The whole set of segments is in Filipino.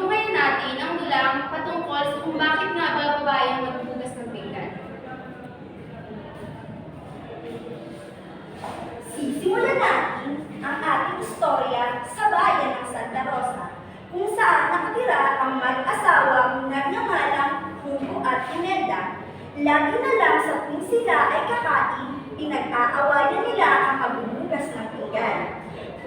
Pagtunguyan natin ang dulang patungkol sa kung bakit nga ba babae ang maghuhugas ng pinggan. Sisimulan natin ang ating istorya sa bayan ng Santa Rosa, kung saan nakatira ang mag-asawang nagnangalang Hugo at Imelda. Lagi na lang sa tuwing sila ay kakain, pinag-aawayan nila ang paghuhugas ng pinggan.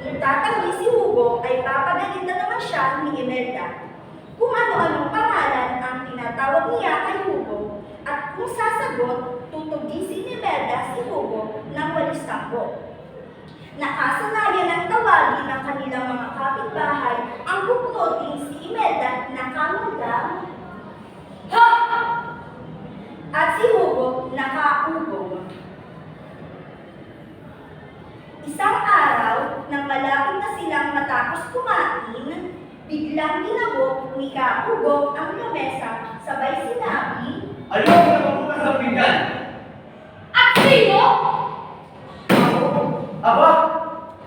Kung tatanggi si Hugo ay papagalitan naman siya ni Imelda. Kung ano-anong pangalan ang tinatawag niya kay Hugo at kung sasagot, tutugisin ni Imelda si Hugo ng walis tambo. Nakasanayan ng tawagin ng kanilang mga kapitbahay ang bukloting si Imelda na kamandang Ha! At si Hugo nakaugong. Isang araw, nang malapit na silang matapos kumain, biglang tinabok ni Kaugong ang lamesa, sabay sinabi, Ayoko na magbukas ng pinggan! At sino? Aba,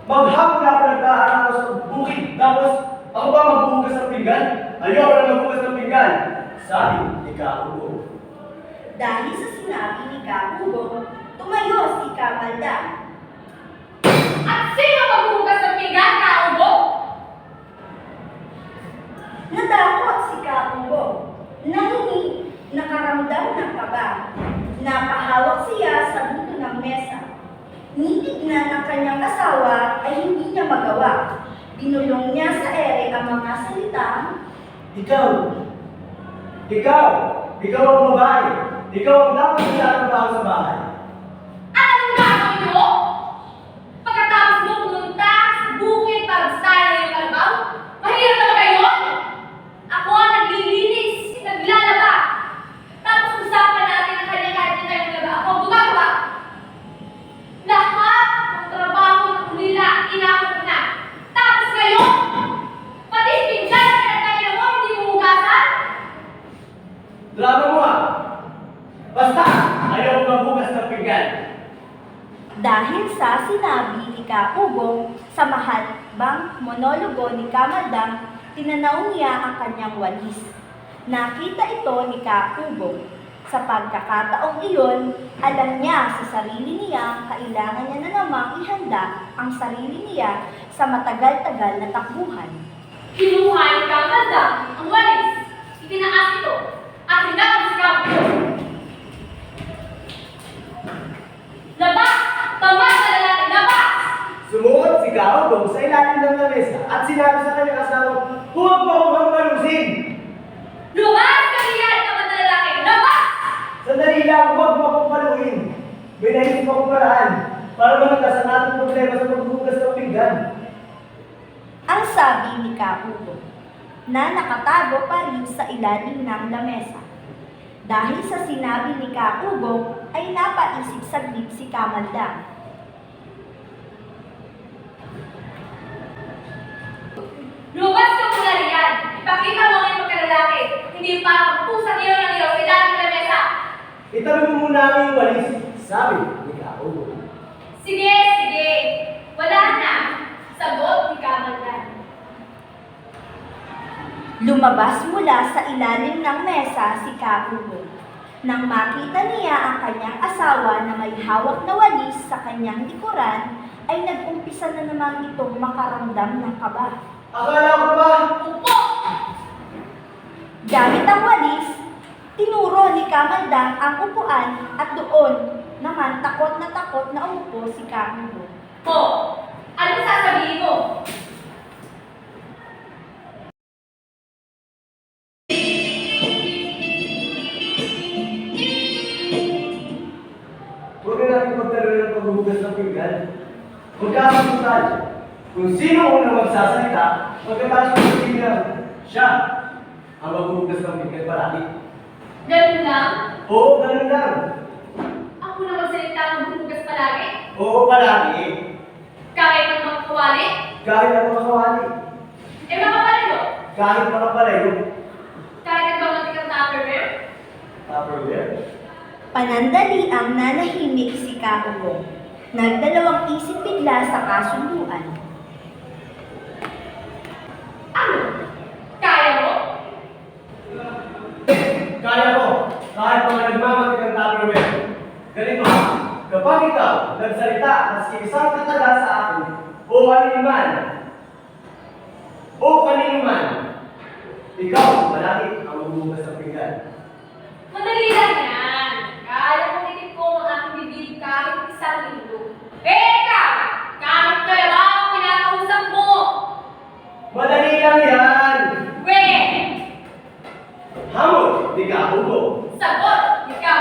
maghapon na ako nag-aaral sa bukid, tapos ako ba magbubukas ng pinggan? Ayoko na magbukas ng pinggan! Sabi ni Kaugo. Dahil sa sinabi ni Kaugong, tumayo si Kamalda. Sino maghuhugas ng pinggan, kaubo? Nadakot si Kaugong. Nanginig, nakaramdam ng kaba. Napahawak siya sa dulo ng mesa. Nitignan ng kanyang asawa ay hindi niya magawa. Binulong niya sa ere ang mga salitang, Ikaw! Ikaw! Ikaw ang babae! Ikaw ang dapat nagtatrabaho sa bahay! Anong gagawin mo? Pagkatapos mo pumunta sa bukid para style yung kalabaw? Mahirap na ba yun? Ako ang naglilinis, naglalaba. Tapos usapan natin ang kanya-kanya tayong laba. Ako ang gumagawa. Lahat ng trabaho ng nila, inakot ko na. Tapos ngayon, pati pinggan na pinagkaya mo, hindi mo hugasan? Drama mo ah! Basta, ayaw ko magbukas ng pinggan! Dahil sa sinabi ni Kaugong sa mahal bang monologo ni Kamaldang, tinanaw niya ang kanyang walis. Nakita ito ni Kaugong. Sa pagkakataong iyon, alam niya sa sarili niya kailangan niya na namang ihanda ang sarili niya sa matagal-tagal na takbuhan. Kinuha ni Kamanda ang walis. Itinaas ito at hinakot si. Labas! Tamas na lalaki! Labas! Sumuot si Kaugo sa ilalim ng lamesa at sinabi sa kanyang asawa, Huwag mo akong hangmalusin! Lumabas ka niyan naman na lalaki! Labas! Sandali lang, huwag mo akong paluin. May naisip akong paraan para malagkas ang ating problema sa pagbubukas ng pinggan. Ang sabi ni Kaugong na nakatago pa rin sa ilalim ng lamesa. Dahil sa sinabi ni Kaugong ay napaisip saglit si Kamalda. Lumabas ka muna riyan! Ipakita mo ngayon pagkalalaki! Hindi pa ang pusang iyo ng iyo sa ilalim ng mesa! Itabi mo muna ang iyong walis, sabi ni Kaugo. Sige, sige! Wala na! Sagot ni Kamanda. Lumabas mula sa ilalim ng mesa si Kaugong. Nang makita niya ang kanyang asawa na may hawak na walis sa kanyang likuran, ay nag-umpisa na naman itong makaramdam ng kaba. Akala ko ba? Upo! Gamit ang walis, tinuro ni Kamaldang ang upuan at doon naman takot na takot na umupo si Kamugo. Mo! Ano sasabihin mo? Pagbubukas ng pinggan. Magkakasuntal. Kung sino ang unang magsasalita, pagkatapos ng pinggan, siya ang magbubukas ng pinggan palagi. Ganun lang? Oo, ganun lang. Ako na magsalita ng bumugas palagi? Oo, palagi. Kahit ang mga kawali? Kahit ang mga kawali. Eh mga kapalido? Kahit mga palayo. Kahit ang mga tikang tupperware? Tupperware. Panandali ang nanahimik si Kamugo. Nagdalawang isip bigla sa kasunduan. Ano? Kaya mo? Kaya ko, kahit mga nagmamatik ng Tupperware. Ganito, kapag ikaw nagsalita maski isang kataga sa akin, o aliman, o kanino man, ikaw malaki ang magbubukas ng pinggan. Madali lang yan. Kaya kong itikpo ang aking bibig kahit isang linggo. Eh, ikaw! Kahit kalabaw ang pinakausap mo! Madali lang yan! We! Hamon, di ka hubo. Sagot! Ikaw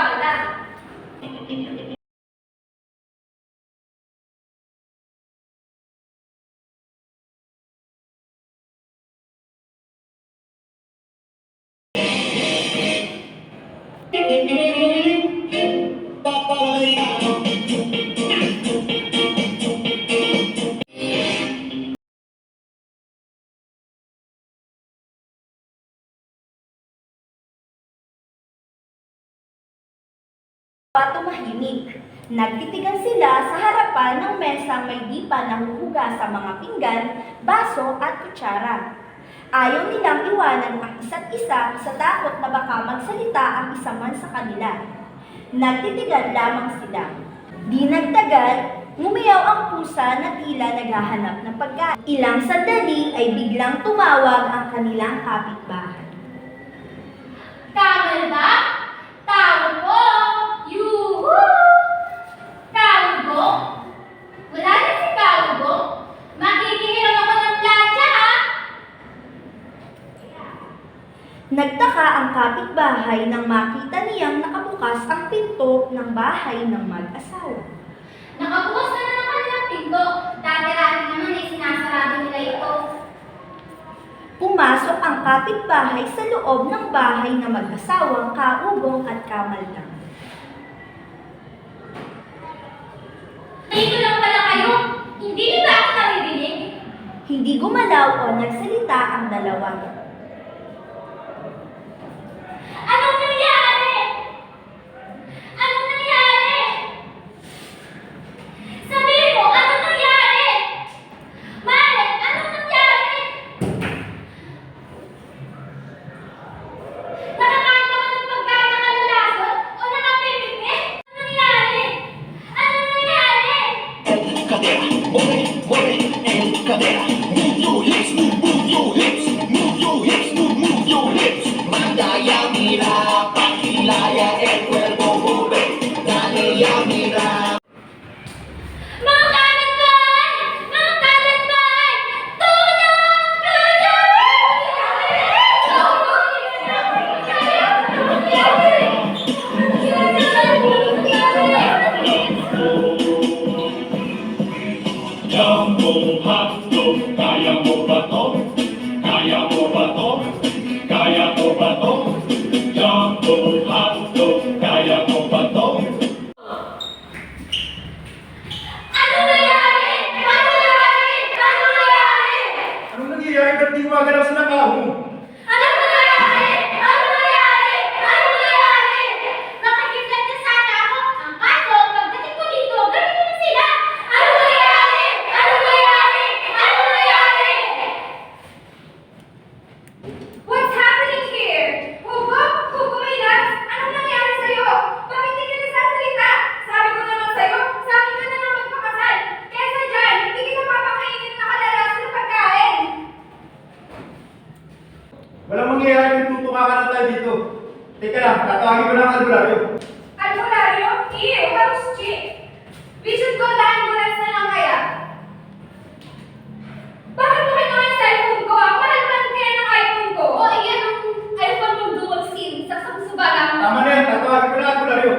Nagtitigan sila sa harapan ng mesa may dipa na huhuga sa mga pinggan, baso at kutsara. Ayaw nilang iwanan ang isa't isa sa takot na baka magsalita ang isa man sa kanila. Nagtitigan lamang sila. Di nagtagal, ngumiyaw ang pusa na tila naghahanap ng pagkain. Ilang sandali ay biglang tumawag ang kanilang kapitbahay. Ba? Tawag ko! Yuhu! Kalbo? Wala na si Kalbo? Makikihiram ako ng plancha, ha? Nagtaka ang kapitbahay nang makita niyang nakabukas ang pinto ng bahay ng mag-asawa. Nakabukas na naman kanilang pinto. Dati-dati naman ay sinasarado nila ito. Pumasok ang kapitbahay sa loob ng bahay ng mag-asawang kaugong at kamalgang. Dito lang pala kayo. Hindi niyo ba ako naririnig? Hindi gumalaw o nagsalita ang dalawa. Walang mangyayari kung tutukakan na tayo dito. Teka lang, tatawagin ko lang ang albularyo. Albularyo? Ew, how's cheap? We should go to ambulance na lang kaya. Bakit mo kinuha yung cellphone ko? Ang mahal naman kaya ng iPhone ko. Oh, iyan ang iPhone mong dual SIM. Saksak sa bala. Tama na yan, tatawagin ko lang ang albularyo.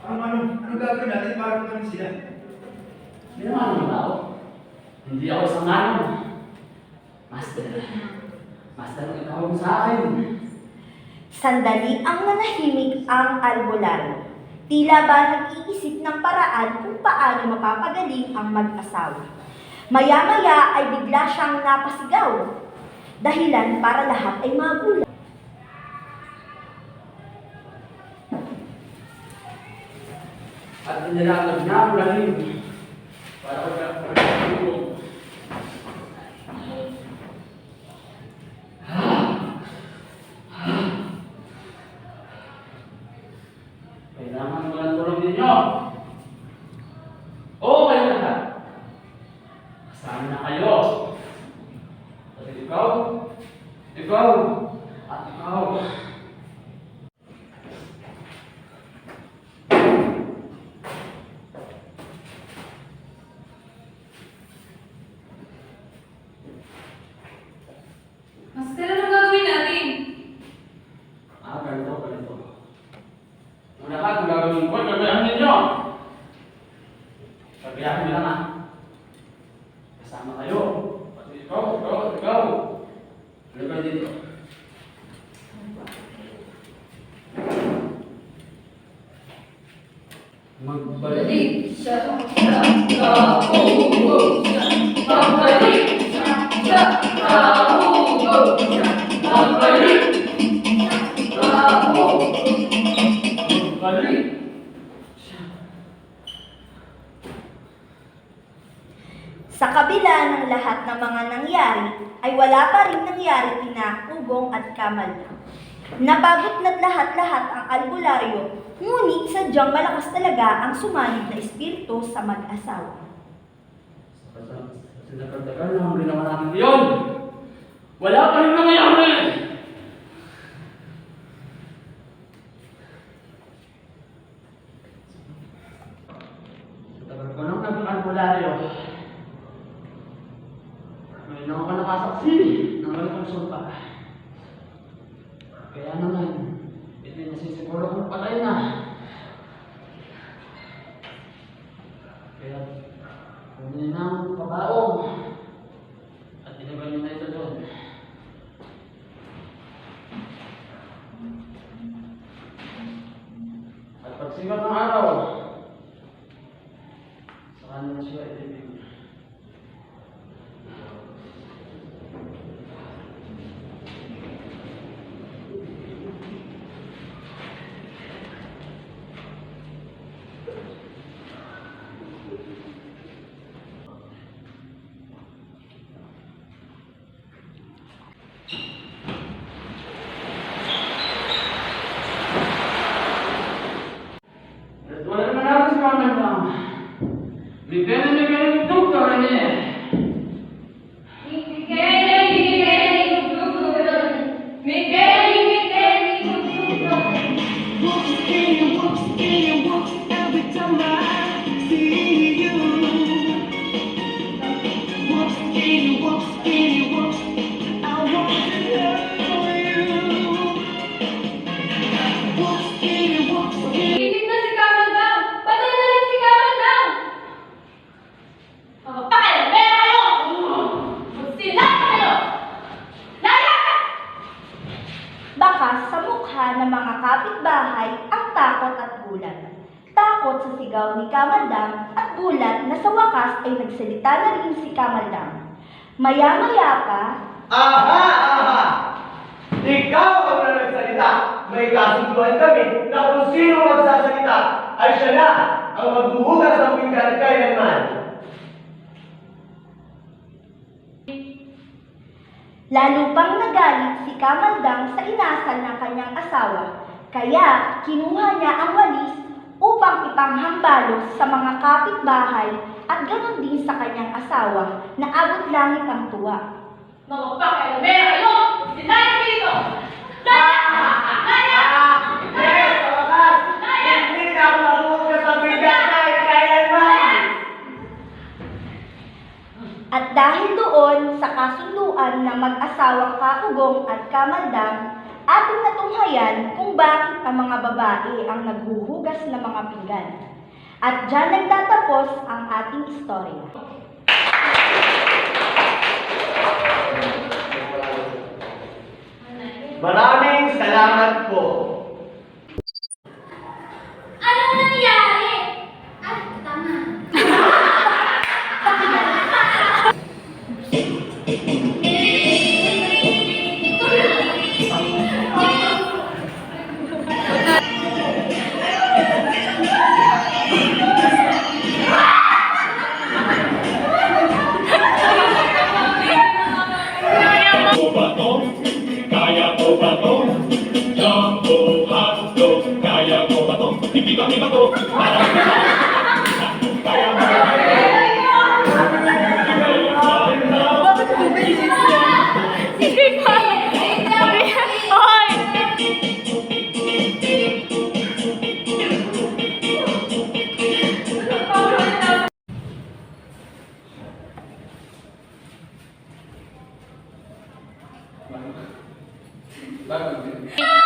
Ano, ano, ano gagawin natin para kami sila? Hindi naman naman ako. Hindi ako isang manong. Master. Master ang itawag mo sa akin. Sandali ang nanahimik ang albularyo. Tila ba nag-iisip ng paraan kung paano mapapagaling ang mag-asawa. Maya-maya ay bigla siyang napasigaw. Dahilan para lahat ay magulat. Niya ang lahing para pagkakatulog. Lahat ng mga nangyari, ay wala pa rin nangyari kina Ugong at Kamal. Nabagot na lahat-lahat ang albularyo, ngunit sadyang malakas talaga ang sumanib na espiritu sa mag-asawa. Sa tagal-tagal na ang ginawa natin yun. Wala pa rin nangyayari. Sa tagal ko nang nag-albularyo, ngayon ako nakasaksi ng ganitong sumpa. Kaya naman, ito nasisiguro kong patay na. Kaya, kunin na ang pabaong at ilagay niyo na ito doon. At pagsigat ng araw, sa kanila siya ilibig. At Baka sa mukha ng mga kapitbahay ang takot at gulat. Takot sa sigaw ni Kamaldam at gulat na sa wakas ay nagsalita na rin si Kamaldam. Maya-maya pa, Aha! Aha! Ikaw ang na nagsalita. May kasunduan kami na kung sino magsasalita ay siya na ang magbuhugas ng pinggan kailanman. lalo pang nagalit si Kamaldam sa inasal ng kanyang asawa, kaya kinuha niya ang walis upang ipanghambalot sa mga kapitbahay at ganon din sa kanyang asawa na abot langit ang tuwa. Magpapakalabera kayo! Magsila kayo dito! Laya! Laya! Yes, sa wakas! Hindi na ako magbuhugas ng pinggan kailanman! Dahil doon sa kasunduan ng mag-asawang kaugong at kamaldam, ating natunghayan kung bakit ang mga babae ang naghuhugas ng mga pinggan. At dyan nagtatapos ang ating istorya. Maraming salamat po. Bakit?